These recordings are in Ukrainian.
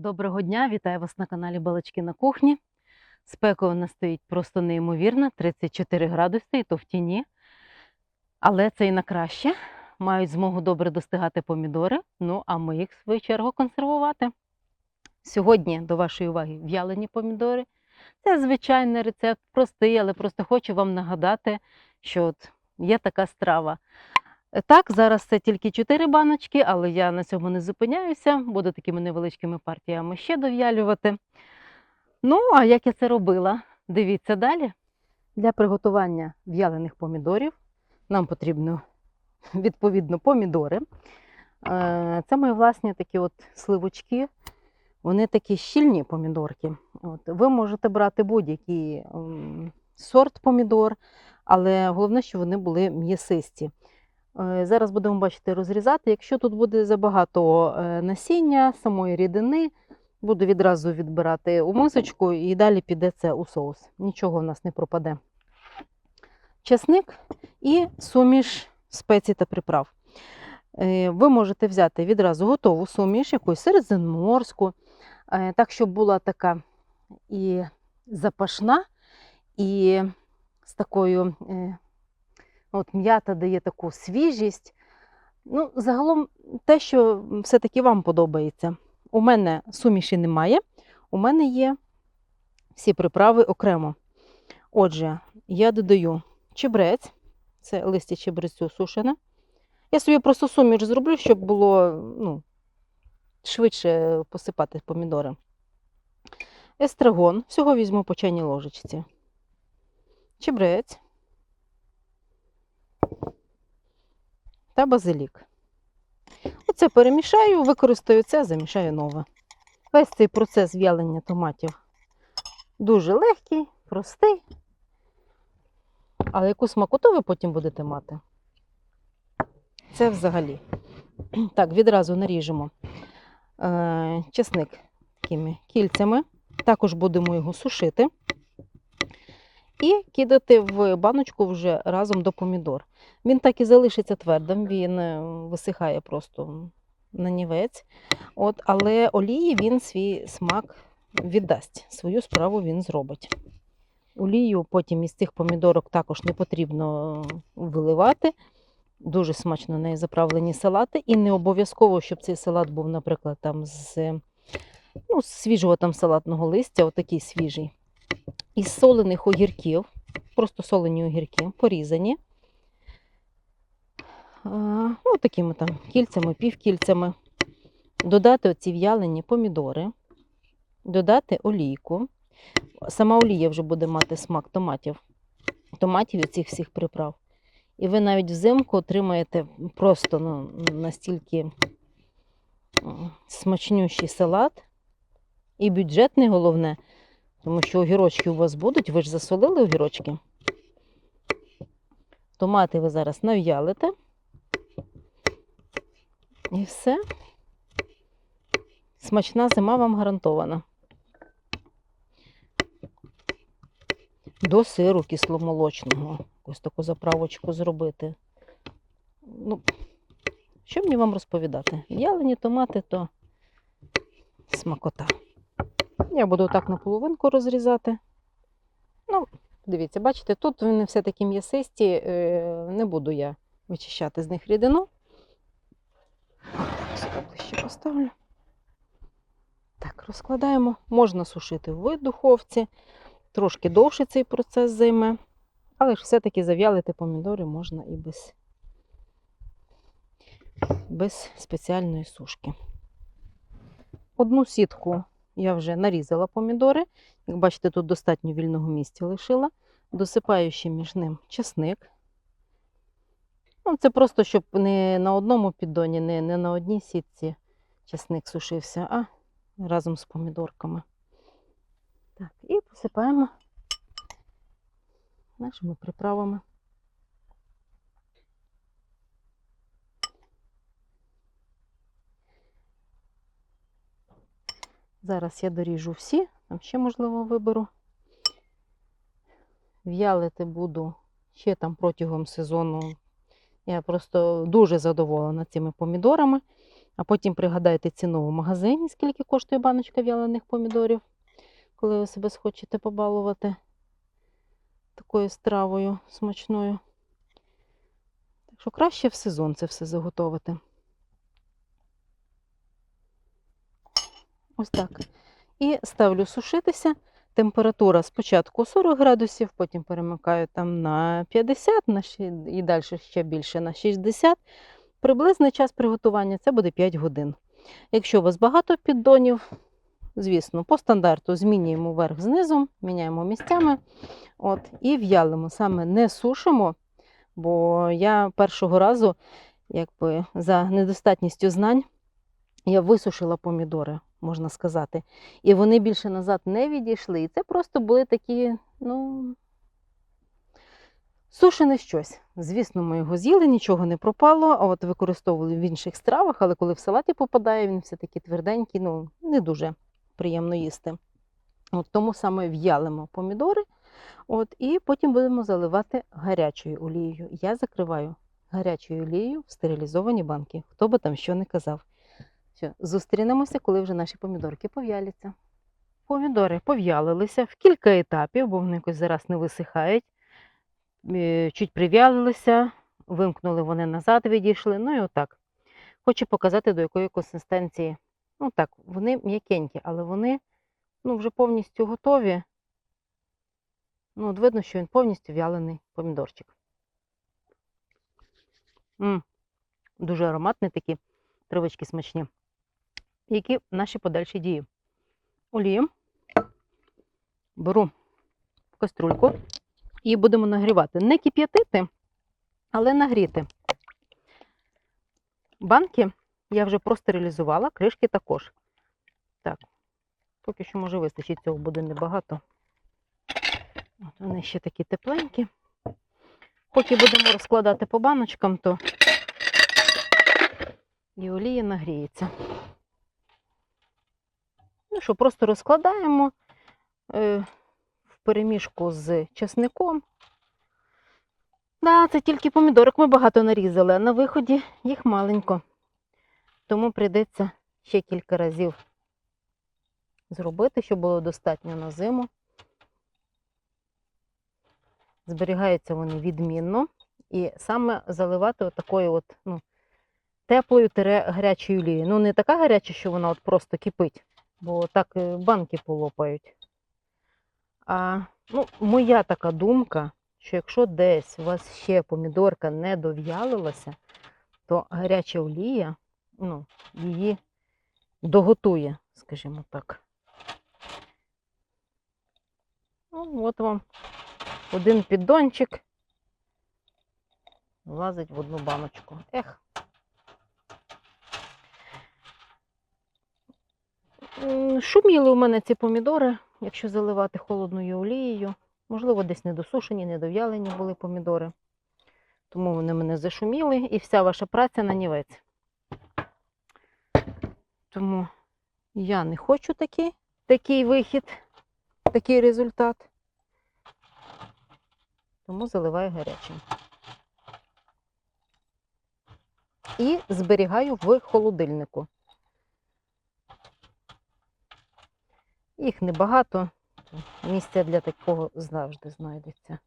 Доброго дня, вітаю вас на каналі Балачки на кухні. Спека у нас стоїть просто неймовірна, 34 градуси, і то в тіні. Але це і на краще. Мають змогу добре достигати помідори, ну а ми їх в свою чергу консервувати. Сьогодні до вашої уваги в'ялені помідори. Це звичайний рецепт, простий, але просто хочу вам нагадати, що от є така страва. Так, зараз це тільки 4 баночки, але я на цьому не зупиняюся. Буду такими невеличкими партіями ще дов'ялювати. Ну, а як я це робила? Дивіться далі. Для приготування в'ялених помідорів нам потрібно відповідно помідори. Е, Це мої власні такі от сливочки. Вони такі щільні помідорки. От. Ви можете брати будь-який сорт помідор, але головне, щоб вони були м'ясисті. Е, Зараз будемо бачити розрізати. Якщо тут буде забагато е, насіння, самої рідини, буду відразу відбирати у мисочку і далі піде це у соус. Нічого в нас не пропаде. Чесник і суміш спецій та приправ. Е, Ви можете взяти відразу готову суміш, якусь середземноморську, так, щоб була така і запашна, і з такою. От м'ята дає таку свіжість. Ну, загалом те, що все-таки вам подобається. У мене суміші немає, у мене є всі приправи окремо. Отже, я додаю чебрець, це листя чебрецю сушене. Я собі просто суміш зроблю, щоб було ну, швидше посипати помідори. Естрагон, всього візьму по чайній ложечці. Чебрець. Та базилік. Оце перемішаю, використаю це, замішаю нове. Весь цей процес в'ялення томатів дуже легкий, простий. Але яку смакоту ви потім будете мати? Це взагалі. Так, відразу наріжемо е, чесник такими кільцями. Також будемо його сушити і кидати в баночку вже разом до помідор. Він так і залишиться твердим, він е, висихає просто на нівець. От, але олії він свій смак віддасть, свою справу він зробить. Олію потім із цих помідорок також не потрібно виливати. Дуже смачно неї заправлені салати. І не обов'язково, щоб цей салат був, наприклад, там з, ну, свіжого там салатного листя, отакий свіжий. Із солених огірків, просто солені огірки, порізані. А, ну, такими там кільцями, півкільцями. Додати оці в'ялені помідори, додати олійку. Сама олія вже буде мати смак томатів, томатів і цих всіх приправ. І ви навіть взимку отримаєте просто ну, настільки смачнющий салат. І бюджетний головне, тому що огірочки у вас будуть, ви ж засолили огірочки. Томати ви зараз нав'ялите. І все. Смачна зима вам гарантована. До сиру кисломолочного. Ось таку заправочку зробити. Ну, що мені вам розповідати? В'ялені томати то смакота. Я буду так на половинку розрізати. Ну, дивіться, бачите, тут вони все такі м'ясисті, е, не буду я вичищати з них рідину. Сюди ближче поставлю. Так, розкладаємо. Можна сушити в духовці. Трошки довше цей процес займе. Але ж все-таки зав'ялити помідори можна і без, без спеціальної сушки. Одну сітку я вже нарізала помідори. Як бачите, тут достатньо вільного місця лишила. Досипаю ще між ним чесник. Ну, це просто, щоб не на одному піддоні, не, не на одній сітці чесник сушився, а разом з помідорками. Так, і посипаємо нашими приправами. Зараз я доріжу всі, там ще, можливо, виберу. В'ялити буду ще там протягом сезону. Я просто дуже задоволена цими помідорами. А потім пригадайте ціну в магазині, скільки коштує баночка в'ялених помідорів, коли ви себе схочете побалувати такою стравою смачною. Так що краще в сезон це все заготовити. Ось так. І ставлю сушитися. Температура спочатку 40 градусів, потім перемикаю там на 50 на ще- і далі ще більше на 60. Приблизний час приготування це буде 5 годин. Якщо у вас багато піддонів, звісно, по стандарту змінюємо верх знизу, міняємо місцями от, і в'ялимо. Саме не сушимо, бо я першого разу, якби за недостатністю знань, я висушила помідори, можна сказати. І вони більше назад не відійшли. І це просто були такі, ну. Сушене щось. Звісно, ми його з'їли, нічого не пропало, а от використовували в інших стравах, але коли в салаті попадає, він все таки тверденький, ну, не дуже приємно їсти. От тому саме в'ялимо помідори, от, і потім будемо заливати гарячою олією. Я закриваю гарячою олією в стерилізовані банки, хто би там що не казав. Все, зустрінемося, коли вже наші помідорки пов'яляться. Помідори пов'ялилися в кілька етапів, бо вони якось зараз не висихають. Е, Чуть прив'ялилися, вимкнули вони назад, відійшли. Ну і отак. Хочу показати, до якої консистенції. Ну так, вони м'якенькі, але вони ну, вже повністю готові. Ну, от видно, що він повністю в'ялений помідорчик. м дуже ароматні такі травички смачні. Які наші подальші дії? Олію беру каструльку і будемо нагрівати. Не кип'ятити, але нагріти. Банки я вже простерилізувала, кришки також. Так, поки що, може, вистачить, цього буде небагато. От вони ще такі тепленькі. Поки будемо розкладати по баночкам, то і олія нагріється. Ну що, просто розкладаємо е, в перемішку з чесником. Да, це тільки помідорок ми багато нарізали, а на виході їх маленько. Тому прийдеться ще кілька разів зробити, щоб було достатньо на зиму. Зберігаються вони відмінно. І саме заливати отакою от, ну, теплою гарячою олією. Ну, не така гаряча, що вона от просто кипить, бо так е, банки полопають. А ну, моя така думка, що якщо десь у вас ще помідорка не дов'ялилася, то гаряча олія ну, її доготує, скажімо так. Ну, от вам один піддончик влазить в одну баночку. Ех. Шуміли у мене ці помідори, якщо заливати холодною олією. Можливо, десь недосушені, недов'ялені були помідори. Тому вони мене зашуміли і вся ваша праця на нівець. Тому я не хочу такий, такий вихід, такий результат. Тому заливаю гарячим. І зберігаю в холодильнику. Їх небагато, місця для такого завжди знайдеться.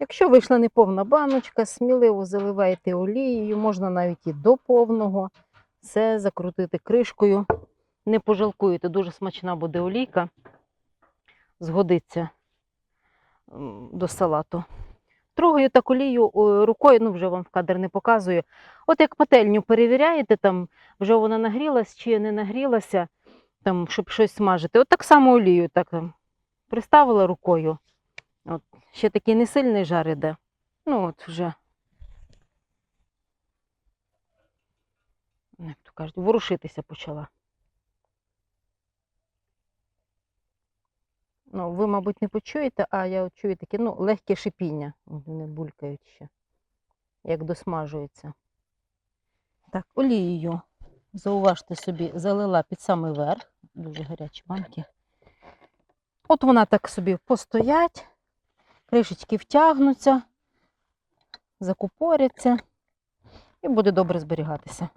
Якщо вийшла неповна баночка, сміливо заливайте олією, можна навіть і до повного. Все закрутити кришкою. Не пожалкуєте, дуже смачна буде олійка. Згодиться до салату. Трогаю так олію рукою, ну вже вам в кадр не показую. От як пательню перевіряєте, там вже вона нагрілась чи не нагрілася, там, щоб щось смажити. От так само олію так там, приставила рукою. От, ще такий не сильний жар іде. Ну от вже. ну, Як то кажуть, ворушитися почала. Ну, ви, мабуть, не почуєте, а я от чую таке, ну, легке шипіння. Вони булькають ще, як досмажується. Так, олією, Зауважте собі, залила під самий верх, дуже гарячі банки. От вона так собі постоять, кришечки втягнуться, закупоряться і буде добре зберігатися.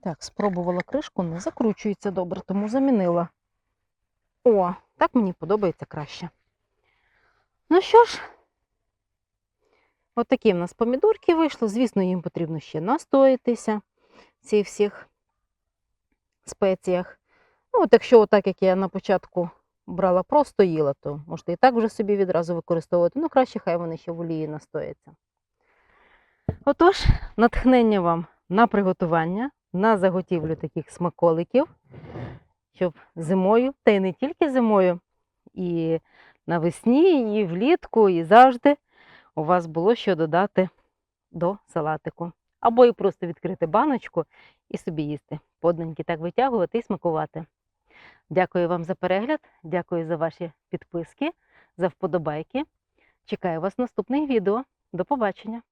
Так, спробувала кришку, не закручується добре, тому замінила. О, так мені подобається краще. Ну що ж, от в нас помідорки вийшли. Звісно, їм потрібно ще настоятися в цих всіх спеціях. Ну, от якщо отак, як я на початку брала, просто їла, то можете і так вже собі відразу використовувати. Ну, краще хай вони ще в олії настояться. Отож, натхнення вам на приготування, на заготівлю таких смаколиків, щоб зимою, та й не тільки зимою, і навесні, і влітку, і завжди у вас було що додати до салатику. Або і просто відкрити баночку і собі їсти. Подненьки так витягувати і смакувати. Дякую вам за перегляд, дякую за ваші підписки, за вподобайки. Чекаю вас в наступних відео. До побачення!